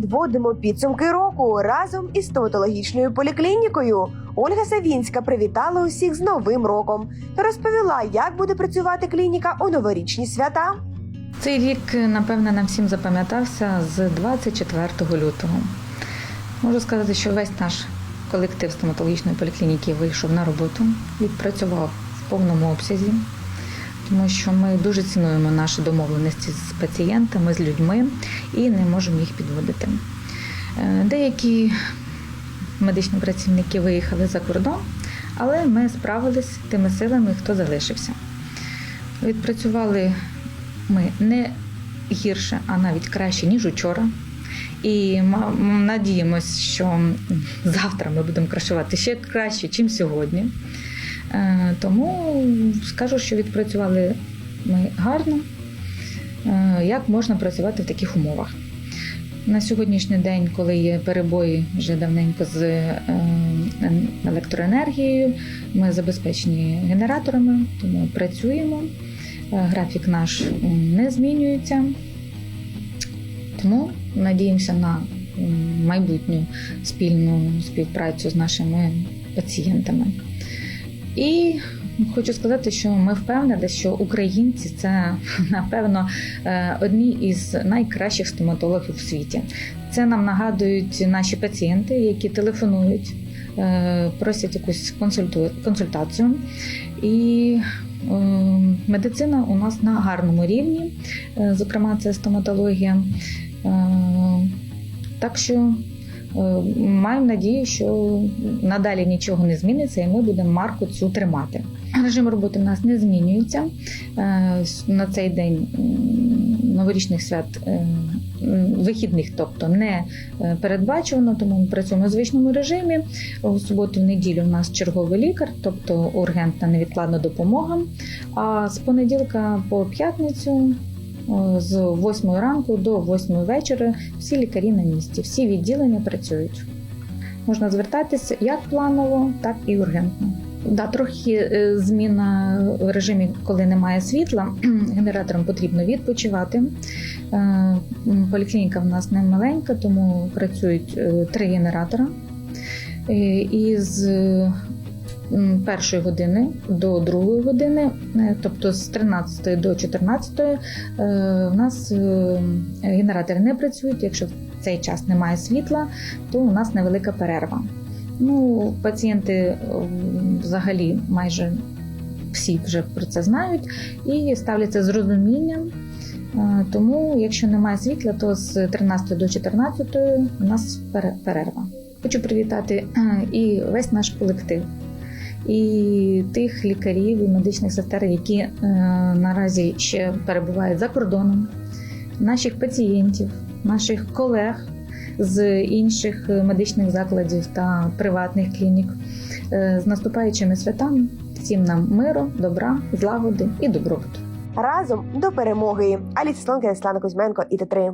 підводимо підсумки року разом із стоматологічною поліклінікою. Ольга Савінська привітала усіх з Новим роком розповіла, як буде працювати клініка у новорічні свята. Цей рік, напевне, нам всім запам'ятався з 24 лютого. Можу сказати, що весь наш колектив стоматологічної поліклініки вийшов на роботу, відпрацював в повному обсязі, тому що ми дуже цінуємо наші домовленості з пацієнтами, з людьми і не можемо їх підводити. Е, Деякі медичні працівники виїхали за кордон, але ми справились тими силами, хто залишився. Відпрацювали ми не гірше, а навіть краще, ніж учора. І надіємось, що завтра ми будемо кращувати ще краще, ніж сьогодні. Е, Тому скажу, що відпрацювали ми гарно. Е, Як можна працювати в таких умовах? На сьогоднішній день, коли є перебої вже давненько з е, електроенергією, ми забезпечені генераторами, тому працюємо. Графік наш не змінюється. Тому надіємося на майбутню спільну співпрацю з нашими пацієнтами. І хочу сказати, що ми впевнені, що українці це напевно е, одні із найкращих стоматологів у світі. Це нам нагадують наші пацієнти, які телефонують, е, просять якусь консультацію. І е, медицина у нас на гарному рівні, зокрема, це стоматологія. Так що маємо надію, що надалі нічого не зміниться, і ми будемо марку цю тримати. Режим роботи в нас не змінюється. Е, На цей день новорічних свят е, вихідних, тобто не е, передбачено, тому ми працюємо в звичному режимі. У суботу, в неділю у нас черговий лікар, тобто ургентна невідкладна допомога. А з понеділка по п'ятницю е, з 8 ранку до 8 вечора всі лікарі на місці, всі відділення працюють. Можна звертатися як планово, так і ургентно. Да, трохи е, зміна в режимі, коли немає світла. Генераторам потрібно відпочивати. Е, Поліклініка в нас не маленька, тому працюють е, три генератора. Е, І з першої години до другої години, е, тобто з 13 до 14, е, у нас е, генератори не працюють. Якщо в цей час немає світла, то у нас невелика перерва. Ну, пацієнти е, взагалі майже всі вже про це знають і ставляться з розумінням. Е, Тому, якщо немає світла, то з 13 до 14 у нас перерва. Хочу привітати е, і весь наш колектив, і тих лікарів і медичних сестер, які е, наразі ще перебувають за кордоном, наших пацієнтів, наших колег з інших медичних закладів та приватних клінік. Е, З наступаючими святами всім нам миру, добра, злагоди і добробуту. Разом до перемоги. Аліса Слонка, Слана Кузьменко і Т3.